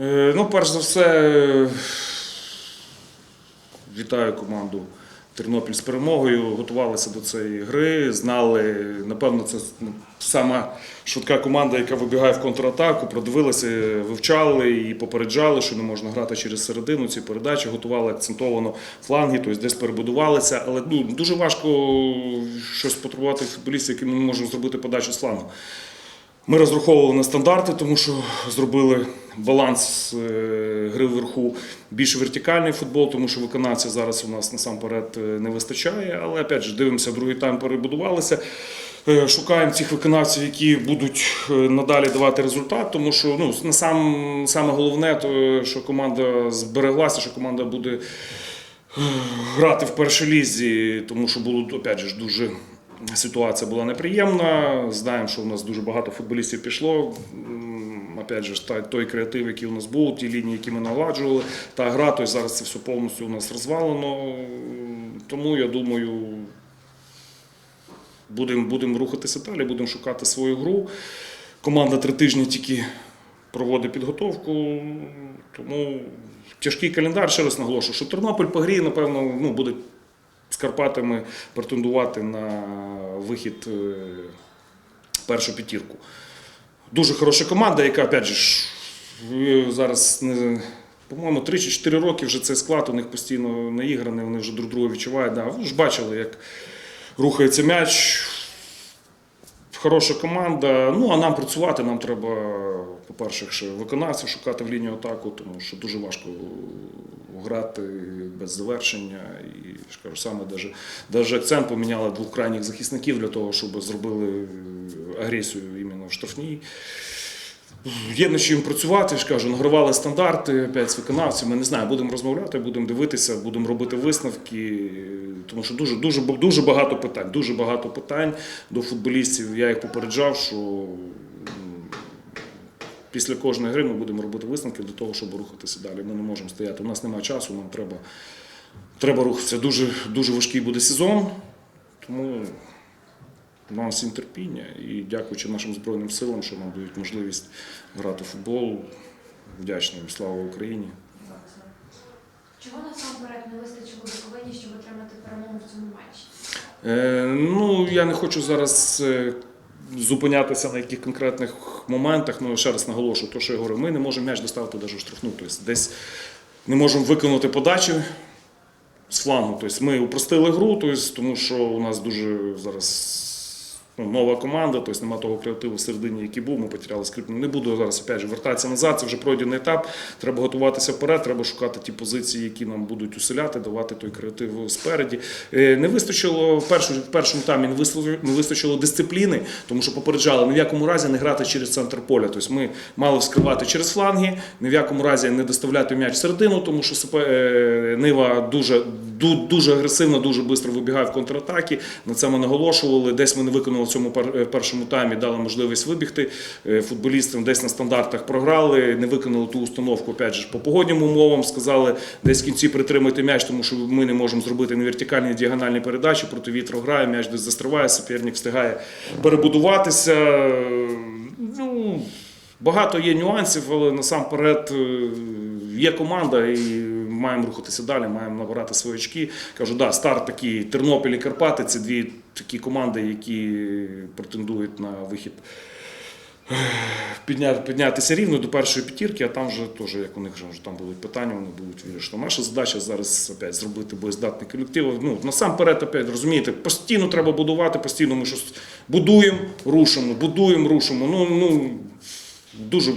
Е, Ну, перш за все, вітаю команду Тернопіль з перемогою. Готувалися до цієї гри. Знали, напевно, це сама швидка команда, яка вибігає в контратаку. Продивилися, вивчали і попереджали, що не можна грати через середину. Ці передачі готували акцентовано фланги, тобто десь перебудувалися. Але ну, дуже важко щось потребувати футболістів, яким ми можемо зробити подачу з флангу. Ми розраховували на стандарти, тому що зробили баланс е, гри вверху більш вертикальний футбол, тому що виконавця зараз у нас насамперед е, не вистачає. Але опять же, дивимося, другий тайм перебудувалися. Е, Шукаємо цих виконавців, які будуть надалі давати результат, тому що ну, на сам, саме головне, то, що команда збереглася, що команда буде грати в першій лізі, тому що було опять же, дуже ситуація була неприємна. Знаємо, що у нас дуже багато футболістів пішло. Опять же, той креатив, який у нас був, ті лінії, які ми наладжували, та гра, то зараз це все повністю у нас розвалено. Тому я думаю, будемо будем рухатися далі, будемо шукати свою гру. Команда три тижні тільки проводить підготовку. Тому тяжкий календар, ще раз наголошую, що Тернопіль по грі, напевно, ну, буде Карпатами претендувати на вихід е, першу п'ятірку. Дуже хороша команда, яка, опять же, зараз не. По-моєму, 3 чи 4 роки вже цей склад у них постійно наіграний, вони вже друг друга відчувають. Да. Ви ж бачили, як рухається м'яч. Хороша команда. Ну, а нам працювати, нам треба, по-перше, виконавців шукати в лінію атаку, тому що дуже важко грати без завершення. І ж кажу, саме даже, даже акцент поміняли двох крайніх захисників для того, щоб зробили агресію іменно в штрафній. Є над чим працювати, я ж кажу, награвали стандарти опять з виконавцями. Не знаю, будемо розмовляти, будемо дивитися, будемо робити висновки. Тому що дуже, дуже, дуже багато питань. Дуже багато питань до футболістів. Я їх попереджав, що після кожної гри ми будемо робити висновки для того, щоб рухатися далі. Ми не можемо стояти. У нас немає часу, нам треба, треба рухатися. Дуже, дуже важкий буде сезон. Тому нам всім терпіння і дякуючи нашим Збройним силам, що нам дають можливість грати в футбол. Вдячний їм. слава Україні. Чого насамперед не вистачило Буковині, щоб отримати перемогу в цьому матчі? Е, ну, я не хочу зараз е, зупинятися на яких конкретних моментах. Ну, ще раз наголошую, то, що я говорю, ми не можемо м'яч доставити навіть в штрафну. Тобто десь не можемо виконати подачі з флангу. Тобто ми упростили гру, тобто, тому що у нас дуже зараз ну, нова команда, тобто немає того креативу всередині, який був, ми потеряли скрипну. Не буду зараз опять же, вертатися назад, це вже пройдений етап. Треба готуватися вперед, треба шукати ті позиції, які нам будуть усиляти, давати той креатив спереді. Е, Не вистачило в першу- в першому таймі не вистачило, не вистачило дисципліни, тому що попереджали ні в якому разі не грати через центр поля. Тобто ми мали вскривати через фланги, ні в якому разі не доставляти м'яч в середину, тому що е, Нива дуже, дуже агресивно, дуже швидко вибігає в контратаки. На це ми наголошували. Десь ми не виконали цьому е, першому таймі, дали можливість вибігти е, футболістам, десь на стандартах програли, не виконали ту установку. Опять же, по погоднім умовам сказали, десь в кінці притримайте м'яч, тому що ми не можемо зробити ні вертикальні, ні діагональні передачі. Проти вітру грає, м'яч десь застриває, суперник встигає перебудуватися. Ну, Багато є нюансів, але насамперед е, є команда і маємо рухатися далі, маємо набирати свої очки. Кажу, да, старт такий Тернопіль і Карпати це дві такі команди, які претендують на вихід. е, Підняти, піднятися рівно до першої п'ятірки, а там вже теж, як у них вже там будуть питання, вони будуть вирішити. Наша задача зараз опять зробити боєздатний колектив. Ну, насамперед, опять, розумієте, постійно треба будувати, постійно ми щось будуємо, рушимо, будуємо, рушимо. Ну, ну, дуже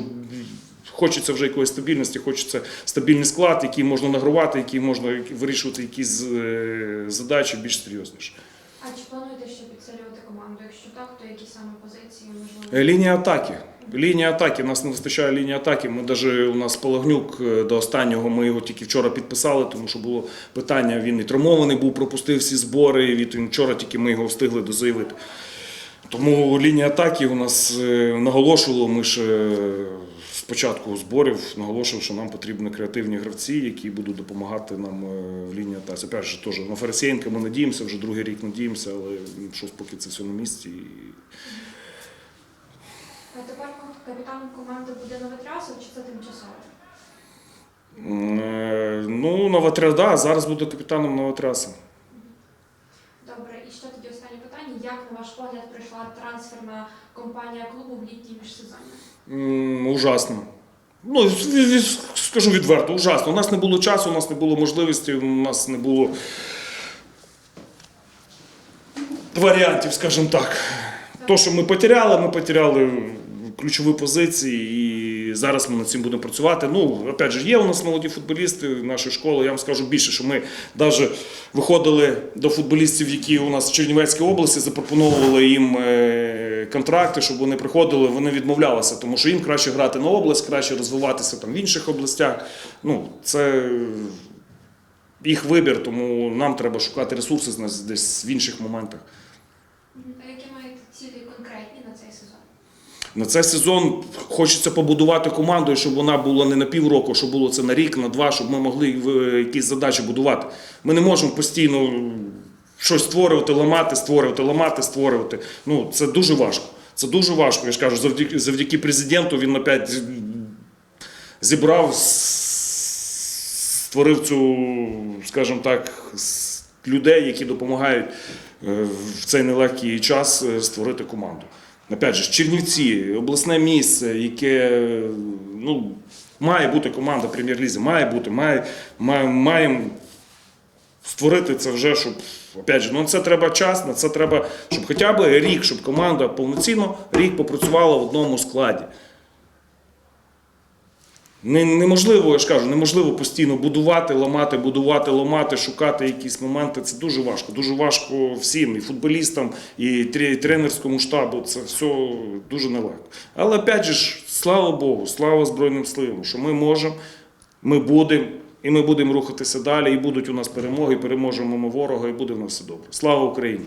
хочеться вже якоїсь стабільності, хочеться стабільний склад, який можна нагрувати, який можна вирішувати якісь е, задачі більш серйозніше. А чи плануєте ще підсилювати команду? Якщо так, то які саме позиції можливо? Е, Лінія атаки. Лінія атаки, у нас не вистачає лінії атаки. Ми навіть у нас Палагнюк е, до останнього, ми його тільки вчора підписали, тому що було питання, він і травмований був, пропустив всі збори. і Він вчора тільки ми його встигли дозаявити. Тому лінія атаки у нас наголошувало, ми ж е, з початку зборів наголошували, що нам потрібні креативні гравці, які будуть допомагати нам е, в лінії атаки. Перше, теж на Фарисєнка ми надіємося, вже другий рік надіємося, але щось поки це все на місці. І А тепер капітаном команди буде Новотрясов чи це тимчасово? Е, Ну, Новотряс, да, зараз буду капітаном Новотряса. Добре, і ще тоді останнє питання. Як на ваш погляд пройшла трансферна компанія клубу в літній міжсезоння? М, Ужасно. Ну, скажу відверто, ужасно. У нас не було часу, у нас не було можливості, у нас не було варіантів, скажімо так. То, що ми потеряли, ми потеряли ключові позиції, і зараз ми над цим будемо працювати. Ну, опять же, є у нас молоді футболісти нашої школи. Я вам скажу більше, що ми навіть виходили до футболістів, які у нас в Чернівецькій області, запропонували їм е, контракти, щоб вони приходили. Вони відмовлялися, тому що їм краще грати на область, краще розвиватися там в інших областях. Ну, це їх вибір, тому нам треба шукати ресурси десь в інших моментах. А які маєте цілі конкретні на цей сезон? На цей сезон хочеться побудувати команду, щоб вона була не на півроку, щоб було це на рік, на два, щоб ми могли е, якісь задачі будувати. Ми не можемо постійно щось створювати, ламати, створювати, ламати, створювати. Ну, це дуже важко. Це дуже важко. Я ж кажу, завдяки, завдяки президенту він опять зібрав, створив цю, скажімо так, людей, які допомагають е, в цей нелегкий час е, створити команду. Опять же, Чернівці, обласне місце, яке ну, має бути команда прем'єр-лізі, має бути, має, має, маємо створити це вже, щоб опять же, ну це треба час, на це треба, щоб хоча б рік, щоб команда повноцінно рік попрацювала в одному складі. Не- Неможливо, я ж кажу, неможливо постійно будувати, ламати, будувати, ламати, шукати якісь моменти. Це дуже важко. Дуже важко всім, і футболістам, і тренерському штабу. Це все дуже нелегко. Але опять же, слава Богу, слава Збройним силам, що ми можемо, ми будемо, і ми будемо рухатися далі, і будуть у нас перемоги, і переможемо ми ворога, і буде в нас все добре. Слава Україні!